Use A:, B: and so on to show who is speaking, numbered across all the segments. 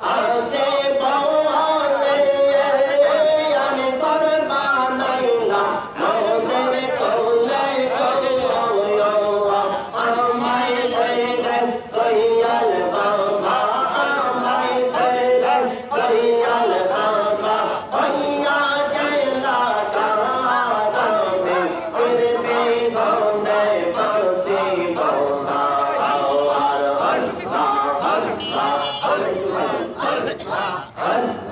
A: aos ¿Vale?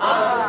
A: Allah